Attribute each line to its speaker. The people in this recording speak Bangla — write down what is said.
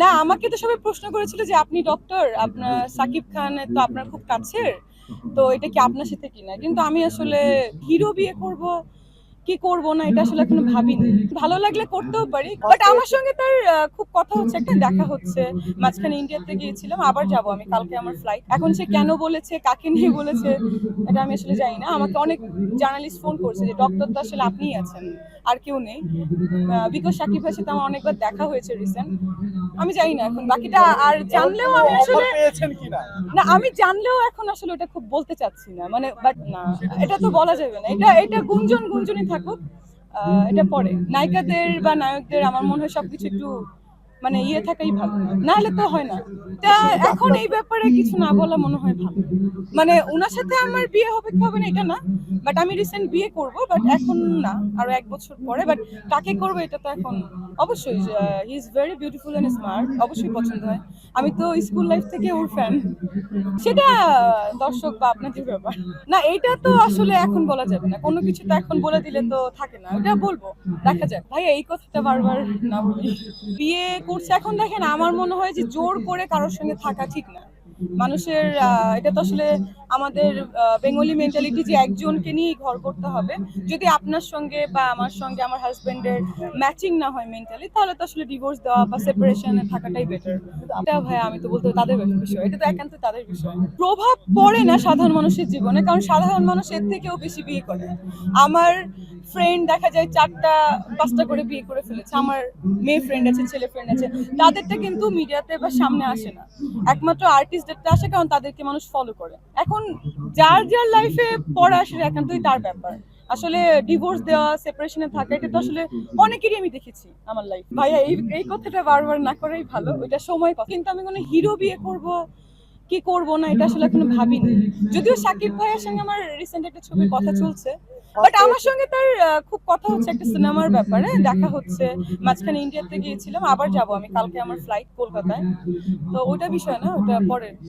Speaker 1: না, আমাকে তো সবাই প্রশ্ন করেছিল যে আপনি ডক্টর আপনার সাকিব খান তো আপনার খুব কাছের, তো এটা কি আপনার সাথে কিনা কিন্তু আমি আসলে হিরো বিয়ে করব কি করব না এটা আসলে এখনও ভাবিনি। ভালো লাগলে করতেও পারি বাট আমার সঙ্গে তার খুব কথা হচ্ছে একটা দেখা হচ্ছে। মাঝখানে ইন্ডিয়াতে গিয়েছিলাম আবার যাব আমি কালকে আমার ফ্লাইট এখন সে কেন বলেছে কাকে নিয়ে বলেছে এটা আমি আসলে জানি না। আমাকে অনেক জার্নালিস্ট ফোন করছে যে ডক্টর তো আসলে আপনিই আছেন আর কেউ নেই। বিকজ সাকিব ভাইয়ের সাথে আমার অনেকবার দেখা হয়েছে রিসেন্ট আমি জানি না এখন বাকিটা আর জানলেও আমি আসলে না আমি জানলেও এখন আসলে ওটা খুব বলতে চাচ্ছি না। মানে বাট না এটা তো বলা যাবে না। এটা এটা গুঞ্জন গুঞ্জনই থাকুক। আহ, এটা পরে। নায়িকাদের বা নায়কদের আমার মনে হয় সবকিছু একটু মানে ইয়ে থাকাই ভালো। না হলে তো হয় না। তা এখন এই ব্যাপারে কিছু না বলা মনে হয় ভালো। মানে ওনার সাথে আমার বিয়ে হবে কি হবে না এটা না বাট আমি রিসেন্ট বিয়ে করব বাট এখন না, আরও এক বছর পরে বাট কাকে করব এটা তো এখন অবশ্যই he is very beautiful and smart অবশ্যই পছন্দ হয়। আমি তো স্কুল লাইফ থেকে ওর ফ্যান সেটা দর্শক বা আপনাদের ব্যাপার। না, এটা তো আসলে এখন বলা যাবে না। কোনো কিছু তো এখন বলে দিলে তো থাকে না। ওটা বলব। দেখা যাক। ভাই এই কথাটা বারবার না বলি। বিয়ে করছে, এখন দেখেন আমার মনে হয় যে জোর করে কারোর সঙ্গে থাকা ঠিক না। মানুষের এটা তো আসলে আমাদের বেঙ্গলি মেন্টালিটি যে একজনকে নিয়েই ঘর করতে হবে। যদি আপনার সঙ্গে বা আমার সঙ্গে আমার হাজব্যান্ডের ম্যাচিং না হয় মেন্টালি তাহলে তো আসলে ডিভোর্স দেওয়া বা সেপারেশনে থাকাটাই বেটার এটা ভাই, আমি তো বলতে তাদের বিষয়, এটা তো একান্ত তাদের বিষয়। প্রভাব পড়ে না সাধারণ মানুষের জীবনে, কারণ সাধারণ মানুষ এর থেকেও বেশি বিয়ে করে। আমার ফ্রেন্ড দেখা যায় চারটা, পাঁচটা করে বিয়ে করে ফেলেছে। আমার মেয়ে ফ্রেন্ড আছে, ছেলে ফ্রেন্ড আছে। তাদেরটা কিন্তু মিডিয়াতে বা সামনে আসে না। একমাত্র আর্টিস্টদেরটা আসে, কারণ তাদেরকে মানুষ ফলো করে। এখন যার যার লাইফে পড়া সেটা একান্তই তার ব্যাপার। আসলে ডিভোর্স দেওয়া সেপারেশনে থাকা এটা তো আসলে অনেকেরই আমি দেখেছি আমার লাইফ ভাইয়া এই এই কথাটা বারবার না করাই ভালো ওইটা সময় কথা। কিন্তু আমি কোনো হিরো বিয়ে করব কি করব না এটা আসলে এখনও ভাবিনি। যদিও সাকিব ভাইয়ের সঙ্গে আমার রিসেন্ট একটা ছবির কথা চলছে বাট আমার সঙ্গে তার খুব কথা হচ্ছে একটা সিনেমার ব্যাপারে দেখা হচ্ছে। মাঝখানে ইন্ডিয়াতে গিয়েছিলাম আবার যাব আমি কালকে আমার ফ্লাইট কলকাতায়। তো ওটা বিষয় না ওটা পরে।